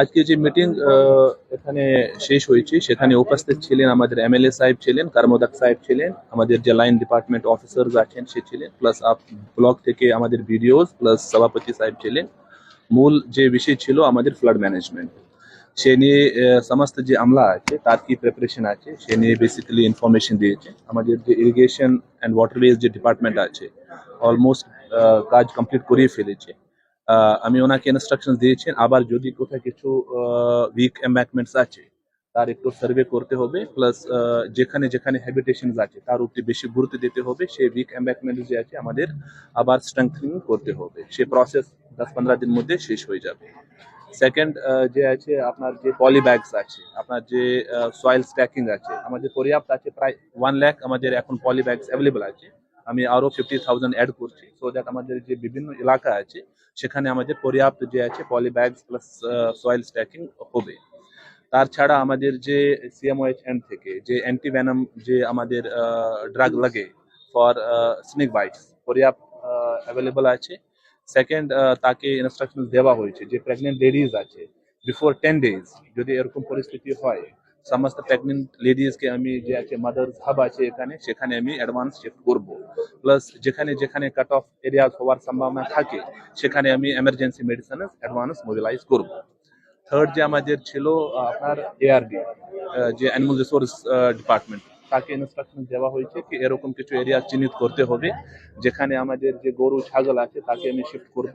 আজকে যে মিটিং এখানে শেষ হয়েছে। সেখানে উপস্থিত ছিলেন আমাদের এমএলএ সাহেব ছিলেন, কারমোদাক সাহেব ছিলেন, আমাদের যে লাইন ডিপার্টমেন্ট অফিসার আছেন সে ছিলেন প্লাস আপ ব্লক থেকে আমাদের ভিডিওস প্লাস সভাপতি সাহেব ছিলেন। মূল যে বিষয় ছিল আমাদের ফ্লাড ম্যানেজমেন্ট সে নিয়ে সমস্ত যে আমলা আছে, তার কি প্রিপারেশন আছে, সে নিয়ে বেসিক্যালি ইনফরমেশন দিয়েছে। আমাদের যে ইরিগেশন অ্যান্ড ওয়াটারওয়েজ যে ডিপার্টমেন্ট আছে অলমোস্ট কাজ কমপ্লিট করিয়ে ফেলেছে। আমি ওনাকে ইনস্ট্রাকশন দিয়েছেন, আবার যদি কোথায় কিছু উইক এম্ব্যাকমেন্টস আছে, তার একটু সার্ভে করতে হবে প্লাস যেখানে যেখানে হ্যাবিটেশন আছে, তার উপরে বেশি গুরুত্ব দিতে হবে, সেই উইক এম্ব্যাকমেন্ট যে আছে, আমাদের আবার স্ট্রেংথনিং করতে হবে। সে প্রসেস দশ পনেরো দিন মধ্যে শেষ হয়ে যাবে। সেকেন্ড যে আছে, আপনার যে পলি ব্যাগস আছে, আপনার যে সয়েল স্ট্যাকিং আছে, আমাদের পর্যাপ্ত আছে, প্রায় ওয়ান ল্যাক আমাদের এখন পলি ব্যাগস অ্যাভেলেবল আছে। আমি আরও ফিফটি থাউজেন্ড অ্যাড করছি। সো দ্যাট আমাদের যে বিভিন্ন এলাকা আছে, সেখানে আমাদের পর্যাপ্ত যে আছে poly bags plus soil stacking হবে। তার ছাড়া আমাদের যে সিএমওএইচ এন্ড থেকে, যে অ্যান্টিভেনাম যে আমাদের ড্রাগ লাগে ফর স্নেক বাইটস পর্যাপ্ত অ্যাভেলেবল আছে। সেকেন্ড তাকে ইনস্ট্রাকশন দেওয়া হয়েছে যে প্রেগনেন্ট লেডিজ আছে বিফোর টেন ডেজ যদি এরকম পরিস্থিতি হয় সমস্ত প্রেগনেন্ট লেডিজকে আমি যে আছে মাদার্স হাব আছে এখানে, সেখানে আমি অ্যাডভান্স শিফট করব। প্লাস যেখানে যেখানে কাট অফ এরিয়া হওয়ার সম্ভাবনা থাকে, সেখানে আমি এমার্জেন্সি মেডিসিন অ্যাডভান্স মোবিলাইজ করব। থার্ড যে আমাদের ছিল আপনার এআরডি যে অ্যানিমাল রিসোর্স ডিপার্টমেন্ট তাকে ইনস্ট্রাকশন দেওয়া হয়েছে কি এরকম কিছু এরিয়া চিহ্নিত করতে হবে যেখানে আমাদের যে গরু ছাগল আছে তাকে আমি শিফট করব।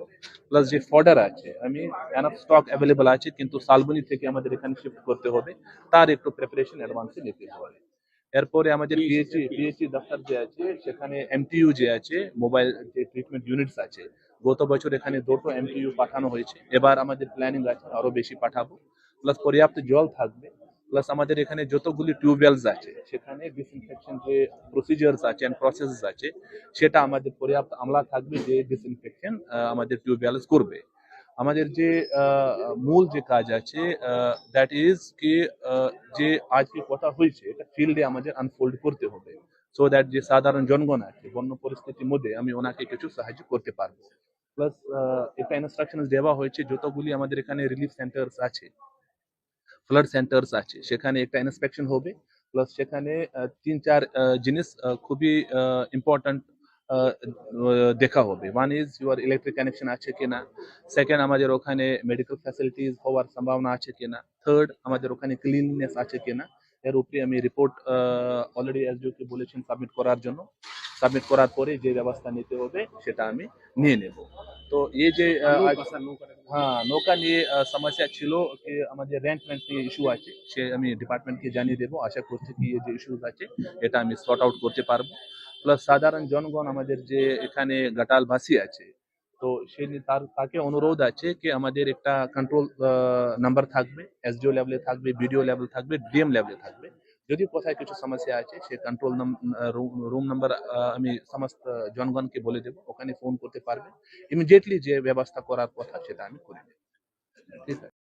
প্লাস যে ফডার আছে আমি এনাফ স্টক অ্যাভেলেবল আছে কিন্তু শালবনি থেকে আমাদের এখানে শিফট করতে হবে। তার একটু প্রিপারেশন অ্যাডভান্সে নিতে হবে। এরপরে আমাদের পিএইচই পিএইচই দপ্তর যে আছে সেখানে এমটিইউ যে আছে মোবাইল যে ট্রিটমেন্ট ইউনিটস আছে গত বছর এখানে দুটো এমটিইউ পাঠানো হয়েছে। এবার আমাদের প্ল্যানিং আছে আরও বেশি পাঠাবো। প্লাস পর্যাপ্ত জল থাকবে। প্লাস আমাদের এখানে যতগুলি টিউবওয়েলস আছে, সেখানে ডিসইনফেকশন যে প্রসিজার্স আছে অ্যান্ড প্রসেসেস আছে, সেটা আমাদের পর্যাপ্ত আমলা থাকবে যে ডিসইনফেকশন আমাদের টিউবওয়েলস করবে। আমাদের যে মূল যে কাজ আছে দ্যাট ইজ কি যে আজকে কথা হয়েছে, এটা ফিল্ডে আমাদের আনফোল্ড করতে হবে। সো দ্যাট যে সাধারণ জনগণ আছে, বন্য পরিস্থিতির মধ্যে আমি ওনাকে কিছু সাহায্য করতে পারব। প্লাস একটা ইনস্ট্রাকশন দেওয়া হয়েছে, যতগুলি আমাদের এখানে রিলিফ সেন্টার্স আছে ফ্লাড সেন্টার্স আছে। সেখানে একটা ইন্সপেকশন হবে, প্লাস সেখানে তিন চার জিনিস খুবই ইম্পর্ট্যান্ট দেখা হবে। One is your electric connection আছে কিনা। সেকেন্ড আমাদের ওখানে মেডিকেল ফ্যাসিলিটিস হওয়ার সম্ভাবনা আছে কিনা। থার্ড আমাদের ওখানে ক্লিননেস আছে কিনা। এর উপরে আমি রিপোর্ট অলরেডি এসডিও কে বলেছেন সাবমিট করার জন্য। সাবমিট করার পরে যে ব্যবস্থা নিতে হবে, সেটা আমি নিয়ে নেব। তো এই যে আহ, আজ- হ্যাঁ নৌকা নিয়ে সমস্যা ছিল যে আমাদের রেন্ট রেন্ট নিয়ে ইস্যু আছে সে আমি ডিপার্টমেন্টকে জানিয়ে দেবো আশা করছি কি এই যে ইস্যুস আছে এটা আমি সর্ট আউট করতে পারব প্লাস সাধারণ জনগণ আমাদের যে এখানে গাটাল ভাসি আছে তো সে তার তাকে অনুরোধ আছে কি আমাদের একটা কন্ট্রোল নাম্বার থাকবে এসডিও লেভেলে থাকবে বিডিও লেভেল থাকবে ডিএম লেভেলে থাকবে যদি কোথায় কিছু সমস্যা আছে, সে কন্ট্রোল রুম নাম্বার আমি সমস্ত জনগণকে বলে দেবো, ওখানে ফোন করতে পারবে। ইমিডিয়েটলি যে ব্যবস্থা করার কথা, সেটা আমি করে দেবো। ঠিক আছে?